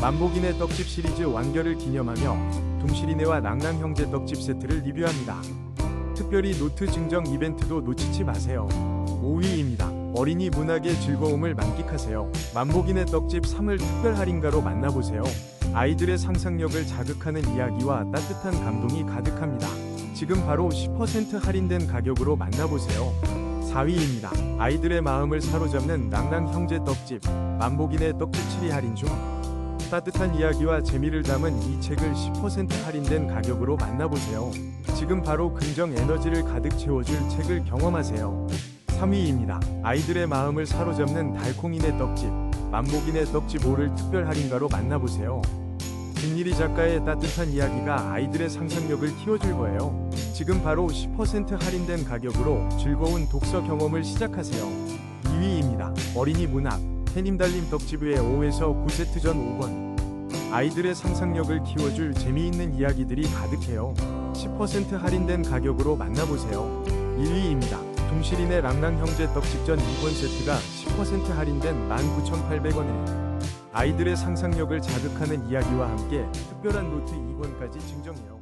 만복인의 떡집 시리즈 완결을 기념하며 둥실이네와 낭낭 형제 떡집 세트를 리뷰합니다. 특별히 노트 증정 이벤트도 놓치지 마세요. 5위입니다. 어린이 문학의 즐거움을 만끽하세요. 만복인의 떡집 3을 특별 할인가로 만나보세요. 아이들의 상상력을 자극하는 이야기와 따뜻한 감동이 가득합니다. 지금 바로 10% 할인된 가격으로 만나보세요. 4위입니다. 아이들의 마음을 사로잡는 낭낭 형제 떡집 만복인의 떡집 7위 할인 중 따뜻한 이야기와 재미를 담은 이 책을 10% 할인된 가격으로 만나보세요. 지금 바로 긍정 에너지를 가득 채워줄 책을 경험하세요. 3위입니다. 아이들의 마음을 사로잡는 달콩이네 떡집 만복인의 떡집 5를 특별 할인가로 만나보세요. 김일희 작가의 따뜻한 이야기가 아이들의 상상력을 키워줄 거예요. 지금 바로 10% 할인된 가격으로 즐거운 독서 경험을 시작하세요. 2위입니다. 어린이 문학 해님 달림 떡집의 5에서 9세트 전 5권 아이들의 상상력을 키워줄 재미있는 이야기들이 가득해요. 10% 할인된 가격으로 만나보세요. 1위입니다. 둥실이네 랑랑 형제 떡집전 2권 세트가 10% 할인된 19,800원에 아이들의 상상력을 자극하는 이야기와 함께 특별한 노트 2권까지 증정해요.